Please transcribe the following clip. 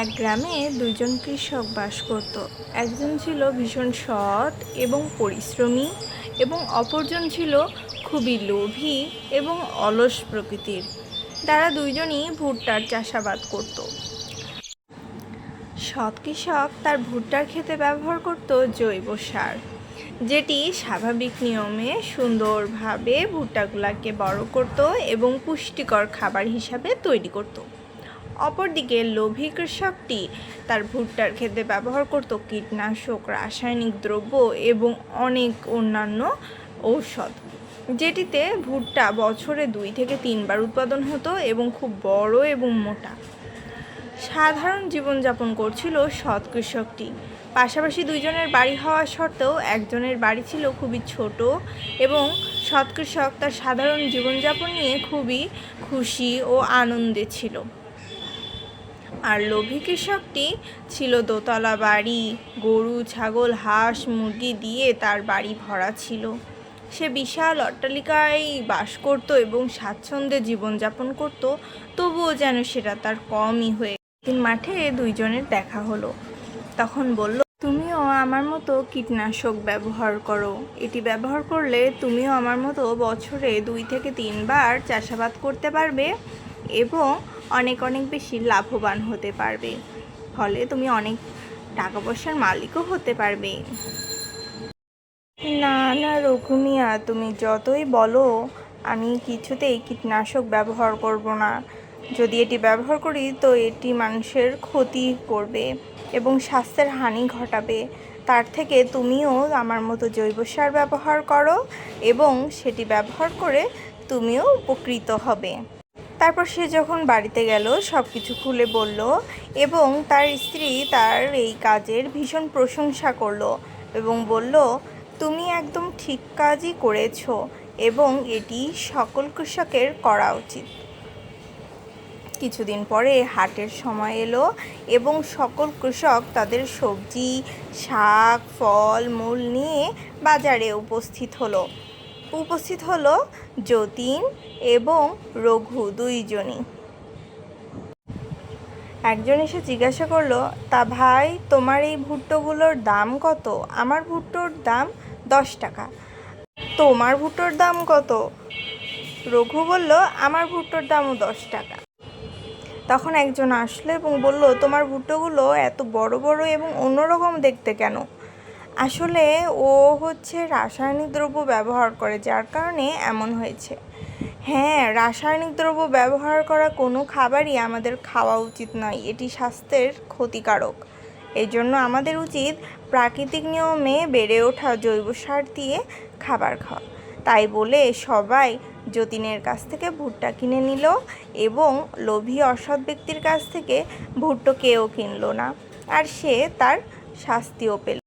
এক গ্রামে দুইজন কৃষক বাস করত। একজন ছিল ভীষণ সৎ এবং পরিশ্রমী এবং অপরজন ছিল খুবই লোভী এবং অলস প্রকৃতির। তারা দুইজনই ভুট্টার চাষাবাদ করত। সৎ কৃষক তার ভুট্টার ক্ষেতে ব্যবহার করত জৈব সার, যেটি স্বাভাবিক নিয়মে সুন্দরভাবে ভুট্টাগুলাকে বড় করত এবং পুষ্টিকর খাবার হিসাবে তৈরি করত। অপরদিকে লোভী কৃষকটি তার ভুট্টার ক্ষেতে ব্যবহার করত কীটনাশক, রাসায়নিক দ্রব্য এবং অনেক অন্যান্য ঔষধ। যেটিতে ভুট্টা বছরে দুই থেকে তিনবার উৎপাদন হতো এবং খুব বড় এবং মোটা। সাধারণ জীবনযাপন করছিল সৎ কৃষকটি। পাশাপাশি দুইজনের বাড়ি হওয়া সত্ত্বেও একজনের বাড়ি ছিল খুবই ছোট এবং সৎ কৃষক তার সাধারণ জীবনযাপন নিয়ে খুবই খুশি ও আনন্দে ছিল। আর লোভী কৃষকটি ছিল দোতলা বাড়ি। গরু, ছাগল, হাঁস, মুরগি দিয়ে তার বাড়ি ভরা ছিল। সে বিশাল অট্টালিকায় বাস করত এবং স্বাচ্ছন্দ্যে জীবনযাপন করত। তবুও যেন সেটা তার কমই হয়ে দিন মাঠে দুইজনের দেখা হলো। তখন বলল, তুমিও আমার মতো কীটনাশক ব্যবহার করো। এটি ব্যবহার করলে তুমিও আমার মতো বছরে দুই থেকে তিনবার চাষাবাদ করতে পারবে এবং অনেক অনেক বেশি লাভবান হতে পারবে। ফলে তুমি অনেক টাকা পয়সার মালিকও হতে পারবে। না না রঘুমিয়া তুমি যতই বলো, আমি কিছুতেই কীটনাশক ব্যবহার করব না। যদি এটি ব্যবহার করি, তো এটি মানুষের ক্ষতি করবে এবং স্বাস্থ্যের হানি ঘটাবে। তার থেকে তুমিও আমার মতো জৈব সার ব্যবহার করো এবং সেটি ব্যবহার করে তুমিও উপকৃত হবে। তারপর সে যখন বাড়িতে গেল সব কিছু খুলে বলল এবং তার স্ত্রী তার এই কাজের ভীষণ প্রশংসা করল এবং বলল, তুমি একদম ঠিক কাজই করেছ এবং এটি সকল কৃষকের করা উচিত। কিছুদিন পরে হাটের সময় এলো এবং সকল কৃষক তাদের সবজি, শাক, ফল, মূল নিয়ে বাজারে উপস্থিত হলো। উপস্থিত হলো যতীন এবং রঘু দুইজনই। একজন এসে জিজ্ঞাসা করল, তা ভাই, তোমার এই ভুট্টোগুলোর দাম কত? আমার ভুট্টোর দাম দশ টাকা। তোমার ভুট্টোর দাম কত? রঘু বলল, আমার ভুট্টোর দামও দশ টাকা। তখন একজন আসলো এবং বলল, তোমার ভুট্টোগুলো এত বড় বড় এবং অন্যরকম দেখতে কেন? আসলে ও হচ্ছে রাসায়নিক দ্রব্য ব্যবহার করে, যার কারণে এমন হয়েছে। হ্যাঁ রাসায়নিক দ্রব্য ব্যবহার করা কোনো খাবারই আমাদের খাওয়া উচিত নয়, এটি স্বাস্থ্যের ক্ষতিকারক। এই জন্য আমাদের উচিত প্রাকৃতিক নিয়মে বেড়ে ওঠা জৈব সার দিয়ে খাবার খাওয়া। তাই বলে সবাই যতীনের কাছ থেকে ভুট্টা কিনে নিল এবং লোভী অসৎ ব্যক্তির কাছ থেকে ভুট্টো কেউ কিনলো না, আর সে তার শাস্তিও পেল।